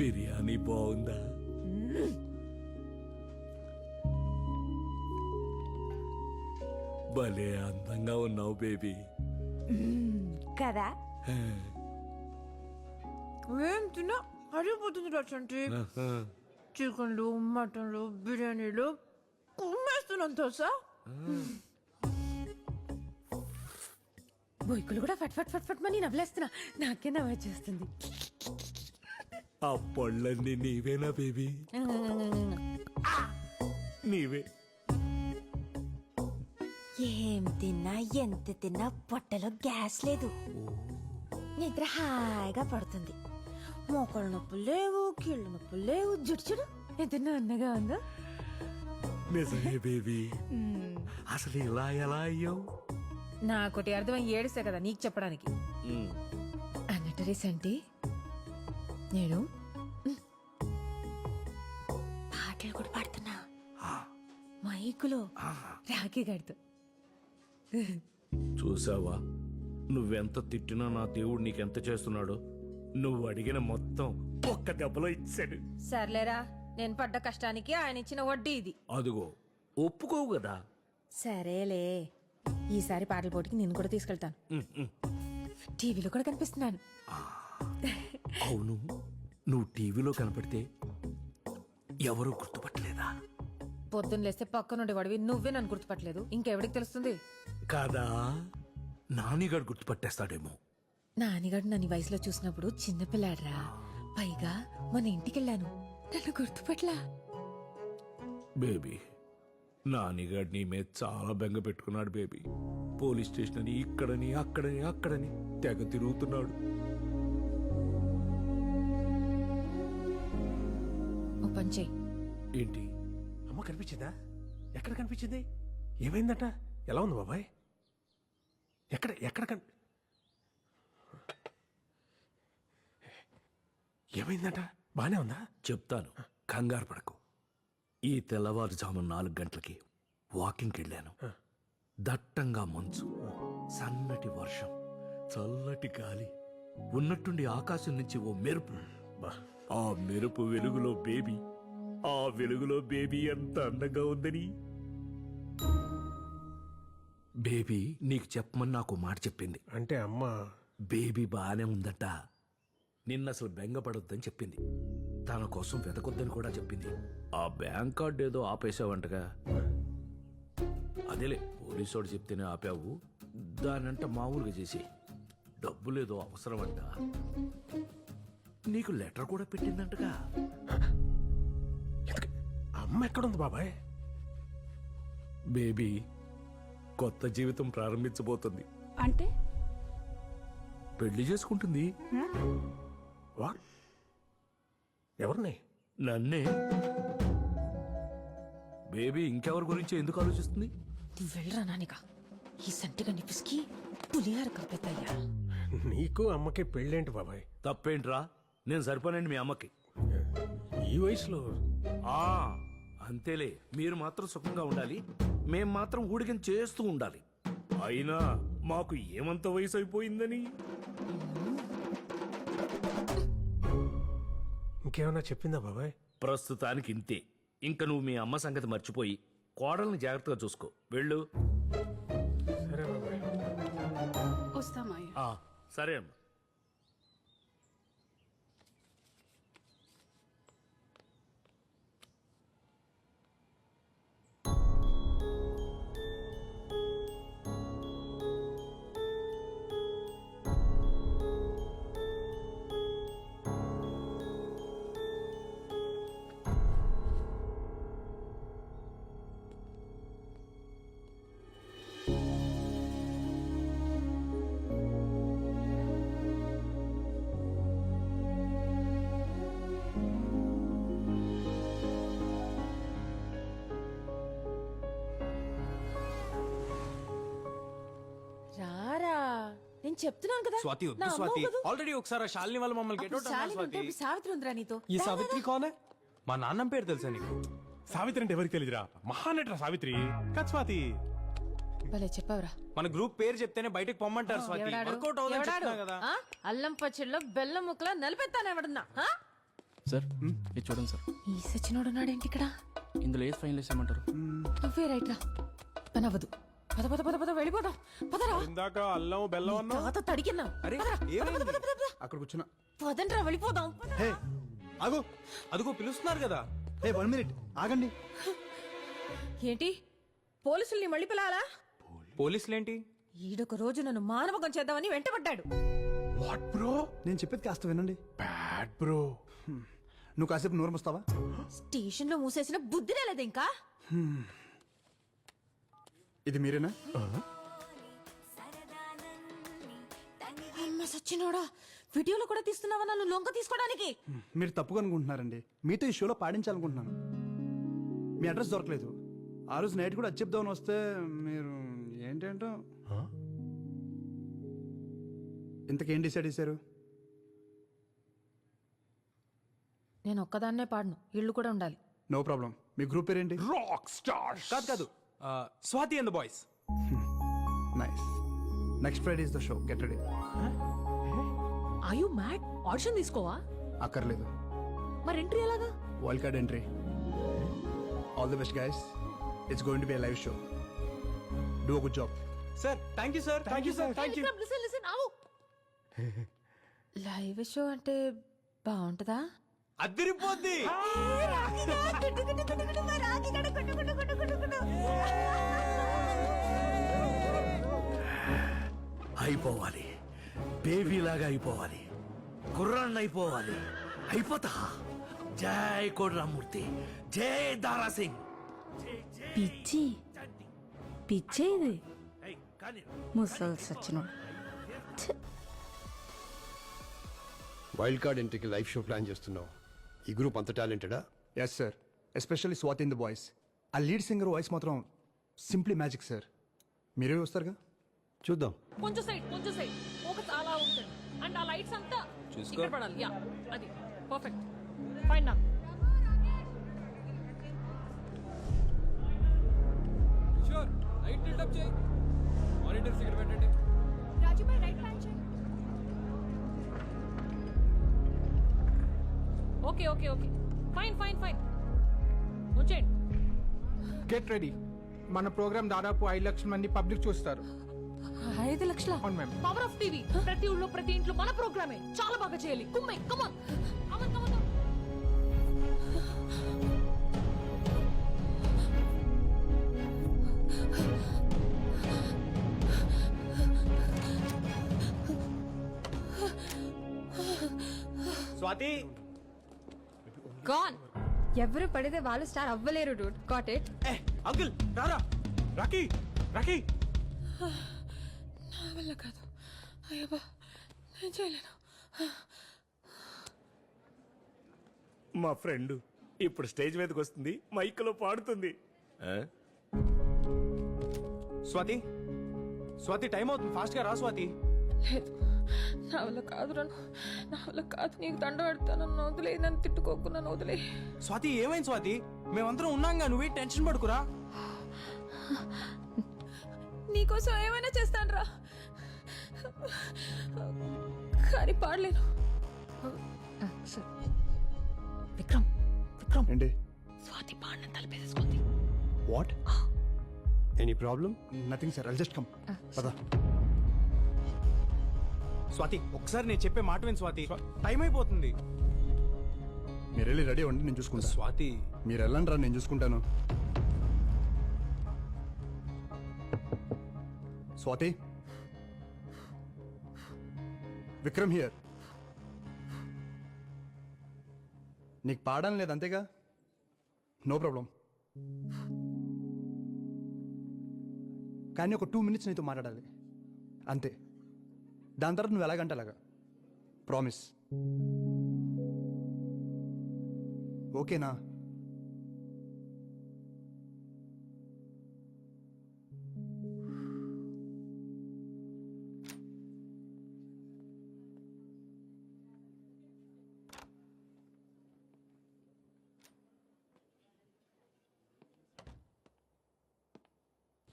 బిర్యానీ బాగుందా? భలే అందంగా ఉన్నావు బేబీ. కదా? ఏం తిన్నా? అరిగిపోతుంది రచంటి చికెన్లు మటన్లు బిర్యానీలు కుమ్మేస్తున్నాను తెలుసా? బొయ్కులు కూడా ఫట్ ఫట్ ఫట్ ఫట్ మని నవ్వులేస్తున్నా. నాకే నవ్వు వచ్చేస్తుంది ఆ పళ్ళన్నీ నీవేనా బేబీ? నీవే. ఏం తిన్నా ఎంత తిన్నా పొట్టలో గ్యాస్ లేదు. నిద్ర హాయిగా పడుతుంది. మోకాళ్ళ నొప్పులు లేవు కీళ్ళ నొప్పులు లేవు జుడు చూడు. ఎంత అన్నగా ఉందో? నిజమే బేబీ. అసలు ఇలా ఎలా అయ్యావు? నాకొటి అర్థమై ఏడిసే కదా నీకు చెప్పడానికి. అన్నట్టు రీసెంటి నేను పాటలు కూడా పాడుతున్నా. మైకులో రాఖీ గడుతూ చూసావా? నువ్వెంత తిట్టినా నా దేవుడు నీకెంత చేస్తున్నాడో? నువ్వు అడిగిన మొత్తం ఒక్క దెబ్బలో ఇచ్చాడు. సర్లేరా నేను పడ్డ కష్టానికి ఆయన ఇచ్చిన వడ్డీ ఇది. అదిగో ఒప్పుకోవు కదా? సరేలే ఈసారి పాటల పోటీకి నేను కూడా తీసుకెళ్తాను. టీవీలో కూడా కనిపిస్తున్నాను. అవును. నువ్వు టీవీలో కనపడితే ఎవరు గుర్తుపట్టలేదా? పొద్దున్న లేస్తే పక్కనుండి వాడివి నువ్వే నన్ను గుర్తుపట్టలేదు. ఇంకెవడికి తెలుస్తుంది? కాదా? నానిగాడు గుర్తుపట్టేస్తాడేమో. నానిగాడు నన్ను వయసులో చూసినప్పుడు చిన్నపిల్లాడ్రా పైగా మన ఇంటికెళ్ళాను. నన్ను గుర్తుపట్లా బేబీ నానిగాడు నీ మీద చాలా బెంగ పెట్టుకున్నాడు బేబీ. పోలీస్ స్టేషన్ అని ఇక్కడని అక్కడని అక్కడని తెగ తిరుగుతున్నాడు. ఓ పని చెయ్యి ఏంటి? అమ్మ కనిపించిందా? ఎక్కడ కనిపించింది? ఏమైందట? ఎలా ఉంది బాబాయ్? ఎక్కడ ఎక్కడ కన్ ఏమైందట? బానే ఉందా? చెప్తాను. కంగారు పడకు. ఈ తెల్లవారుజాము నాలుగు గంటలకి వాకింగ్కి వెళ్ళాను. దట్టంగా మంచు. సన్నటి వర్షం. చల్లటి గాలి. ఉన్నట్టుండి ఆకాశం నుంచి ఓ మెరుపు. ఆ మెరుపు వెలుగులో బేబీ ఆ వెలుగులో బేబీ ఎంత అందంగా ఉందని? బేబీ నీకు చెప్పమని నాకు మాట చెప్పింది. అంటే అమ్మ. బేబీ బానే ఉందట. నిన్న అసలు బెంగపడొద్దని చెప్పింది. తన కోసం వెతకొద్దని కూడా చెప్పింది. ఆ బ్యాంక్ కార్డు ఏదో ఆపేసావంటగా అదేలే పోలీసోడు చెప్తేనే ఆపావు. దానంట మామూలుగా చేసి. డబ్బులేదో అవసరమంట. నీకు లెటర్ కూడా పెట్టిందంటగా. అమ్మ ఎక్కడుంది బాబాయ్? బేబీ కొత్త జీవితం ప్రారంభించబోతుంది. అంటే? పెళ్ళి చేసుకుంటుంది. వాట్ ఎవరిని? నన్నే. బేబీ ఇంకెవరి గురించి ఎందుకు ఆలోచిస్తుంది? నువ్వు వెళ్ళరా నానిగా ఈ సంటిగా నిపిసికి పులిహార కలిపెత్తయ్యా నీకు అమ్మకి పెళ్ళేంటి బాబాయ్? తప్పేంట్రా? నేను సరిపోనండి మీ అమ్మకి. ఈ వయసులో? ఆ. అంతేలే మీరు మాత్రం సుఖంగా ఉండాలి. మేం మాత్రం ఊడికం చేస్తూ ఉండాలి. అయినా మాకు ఏమంత వయసు అయిపోయిందని ఇంకేమైనా చెప్పిందా బాబాయ్? ప్రస్తుతానికి ఇంతే ఇంక నువ్వు మీ అమ్మ సంగతి మర్చిపోయి కోడల్ని జాగ్రత్తగా చూసుకో. వెళ్ళు. సరే బాబాయ్. సరే అమ్మా. చెప్తున్నాను కదా. స్వాతి నా వద్దు అమ్మ స్వాతి. ఆల్రెడీ ఒకసారి ఆ శాలిని వాళ్ళ మమ్మల్ని గెట్ అప్పుడు అవుట్ శాలిని ఉంటే స్వాతి. ఇప్పుడు సావిత్రి ఉందిరా నీతో. ఈ సావిత్రి కోనే? మా నాన్నం పేరు తెలుసా నీకు? సావిత్రి అంటే ఎవరికి తెలియదురా మహానటరా సావిత్రి. కత్స్వాతి భలే చెప్పావురా. మన గ్రూప్ పేరు చెప్తేనే బయటకు పొమ్మంటారు స్వాతి. ఎవడాడు? వర్కౌట్ అవుతుంది ఎవడాడు? చెప్తున్నా కదా. ఆ? అల్లం పచ్చడిలో బెల్లం ముక్కలా నలిపెత్తాను ఎవడన్నా ఆ? సార్ ఇది చూడండి సార్. ఈ సచ్చినోడు ఉన్నాడేంటి ఇక్కడ? ఇందులో ఏది ఫైనల్ వేసామంటారు నువ్వే రైట్ రా పని అవ్వదు పద పద పద పద వెళ్ళిపోదాం. పదరా. ఇందాక అల్లం బెల్లం అన్నా? తాత తడికిన్నా. అరే ఏమైంది? అక్కడ కూర్చున్నా. పదండ్రా వెళ్ళిపోదాం. పద. హే ఆగు. అదిగో పిలుస్తున్నారు కదా. Hey one minute. ఆగండి. ఏంటి? పోలీసుల్ని మళ్ళీ పిలాలా పోలీసులేంటి? ఈడొక రోజు నన్ను మానవకం చేద్దామని వెంటబడ్డాడు. What bro? నేను చెప్పేది కాస్త వినండి. Bad bro. నువ్వు కాసేపు నోరు మూస్తావా? స్టేషన్లో మూసేసిన బుద్ధి రాలేదు ఇంకా ఇది మీరేనా? అమ్మ సచ్చినోడా వీడియోలో కూడా తీస్తున్నావా నన్ను లొంగ తీసుకోవడానికి? మీరు తప్పుగా అనుకుంటున్నారండి. మీతో ఈ షోలో పాడించాలనుకుంటున్నాను. మీ అడ్రస్ దొరకలేదు. ఆ రోజు నైట్ కూడా అది చెప్దామని వస్తే మీరు ఏంటేంటో? ఇంతకేం డిసైడ్ చేశారు? నేను ఒక్కదాన్నే పాడను. ఇల్లు కూడా ఉండాలి. నో ప్రాబ్లం మీ గ్రూప్ పేరేంటి? రాక్ స్టార్ కాదు కాదు. Swathi and the boys. Nice next Friday is the show get ready I you mad audition తీసుకోవా? అక్కర్లేదు. మరి ఎంట్రీ ఎలాగా? Wild card entry all the best guys it's going to be live show do good job sir thank you sir thank you sir thank you live show అంటే బాగుంటుందా? అదిరిపోద్ది. అయిపోవాలి. బేబీలాగా అయిపోవాలి. కుర్రాన్ని అయిపోవాలి. అయిపోతా. జై కోడ్రామూర్తి. జై దారా సింగ్. పిచ్చి. పిచ్చే ఇది. ముసలు సచ్చినోడు. వైల్డ్ కార్డ్ ఎంట్రీకి లైవ్ షో ప్లాన్ చేస్తున్నావు. ఈ గ్రూప్ అంత టాలెంటెడా? Yes sir especially Swathi in the voice ఆ లీడ్ సింగర్ వాయిస్ మాత్రం సింప్లీ మ్యాజిక్ సార్ మీరే వస్తారుగా? చూద్దాం. కొంచెం సైడ్ కొంచెం సైడ్ ఫోకస్ అలా ఉంటుంది అండ్ ఆ లైట్స్ అంతా ఇక్కడ పడాలి. యా అది. పర్ఫెక్ట్ ఫైన్ నా షూర్ లైట్ అప్ చేయి. మానిటర్స్ ఇక్కడ పెట్టండి. రాజుబాయ్ రైట్ హ్యాండ్ చేయి okay okay okay fine fine fine ఉంచేయండి get ready మన ప్రోగ్రామ్ దాదాపు ఐదు లక్షల మంది పబ్లిక్ చూస్తారు. ఐదు లక్షల? అవును మ్యామ్. పవర్ ఆఫ్ టీవీ ప్రతి ఊళ్ళో ప్రతి ఇంట్లో మన ప్రోగ్రామే. చాలా బాగా చేయాలి. కుమ్మై come on come on come on Swathi gone ఎవరు పడితే వాళ్ళు స్టార్ అవ్వలేరు డూడ్ గాట్ ఇట్ ఏ అంకుల్ రారా. Rocky Rocky. నా వల్ల కాదు. అయ్యబ్బా నేను చేయలేను. మా ఫ్రెండ్ ఇప్పుడు స్టేజ్ మీదకి వస్తుంది మైక్లో పాడుతుంది. స్వాతి స్వాతి టైం అవుతుంది. ఫాస్ట్గా రా స్వాతి. లేదు. నా వల్ల కాదు నన్ను నా వల్ల కాదు. నీకు దండ పెడతాను నన్ను వదిలే. నన్ను తిట్టుకోకు నన్ను వదిలే. స్వాతి ఏమైంది స్వాతి? మేమందరం ఉన్నాంగా. నువ్వే టెన్షన్ పడుకురా. నీకోసం ఏమైనా చేస్తాను రా కానీ పాడలేను. విక్రమ్ విక్రమ్. ఏంటి? స్వాతి పాడిన తలపేసేసుకుంది what? Any problem? Nothing sir all just come పదా. స్వాతి ఒకసారి నేను చెప్పే మాట విని స్వాతి. టైం అయిపోతుంది. మీరు వెళ్ళి రెడీ అవ్వండి నేను చూసుకుంటా. స్వాతి. మీరు వెళ్ళండి రా నేను చూసుకుంటాను. స్వాతి. విక్రమ్ హియర్. నీకు పాడడం లేదు అంతేగా? No problem. కానీ ఒక టూ మినిట్స్ నీతో మాట్లాడాలి. అంతే. దాని తర్వాత నువ్వు ఎలాగంటే అలాగా. ప్రామిస్ ఓకేనా?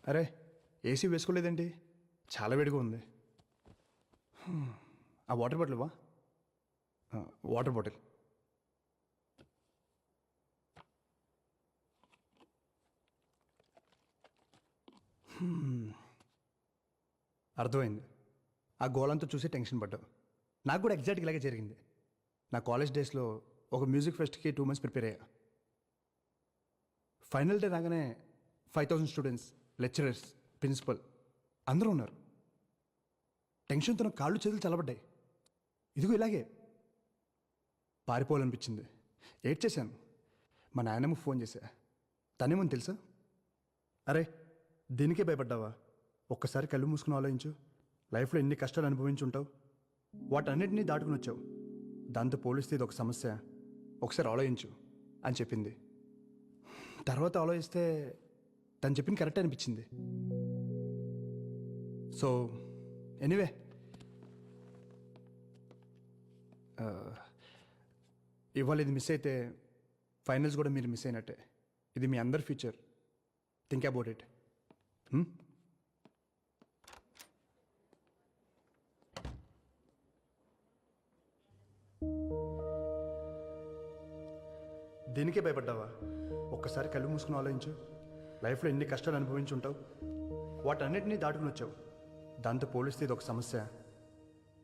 అరే ఏసీ వేసుకోలేదేంటి? చాలా వేడిగా ఉంది. ఆ వాటర్ బాటిల్ వా వాటర్ బాటిల్. అర్థమైంది. ఆ గోళంతా చూసి టెన్షన్ పడ్డావు. నాకు కూడా ఎగ్జాక్ట్ ఇలాగే జరిగింది. నా కాలేజ్ డేస్లో ఒక మ్యూజిక్ ఫెస్ట్కి టూ మంత్స్ ప్రిపేర్ అయ్యా. ఫైనల్ డే రాగానే five thousand students lecturers principal అందరూ ఉన్నారు. టెన్షన్తో నా కాళ్ళు చేతులు చల్లబడ్డాయి. ఇదిగో ఇలాగే. పారిపోవాలనిపించింది. ఏడ్ చేశాను మా నాయనమ్మ ఫోన్ చేశా. తనేమని తెలుసా? అరే దీనికే భయపడ్డావా? ఒక్కసారి కళ్ళు మూసుకుని ఆలోచించు. లైఫ్లో ఎన్ని కష్టాలు అనుభవించి ఉంటావు వాటన్నిటినీ దాటుకుని వచ్చావు. దాంతో పోలిస్తే ఇది ఒక సమస్య. ఒకసారి ఆలోచించు అని చెప్పింది. తర్వాత ఆలోచిస్తే తను చెప్పింది కరెక్ట్ అనిపించింది. సో ఎనీవే uh, ఇవాళ ఇది మిస్ అయితే ఫైనల్స్ కూడా మీరు మిస్ అయినట్టే. ఇది మీ అందరి ఫ్యూచర్ థింక్ అబౌట్ ఇట్ దీనికే భయపడ్డావా? ఒక్కసారి కళ్ళు మూసుకుని ఆలోచించు. లైఫ్లో ఎన్ని కష్టాలు అనుభవించి ఉంటావు వాటన్నిటినీ దాటుకుని వచ్చావు. దాంతో పోలిస్తే ఇది ఒక సమస్య.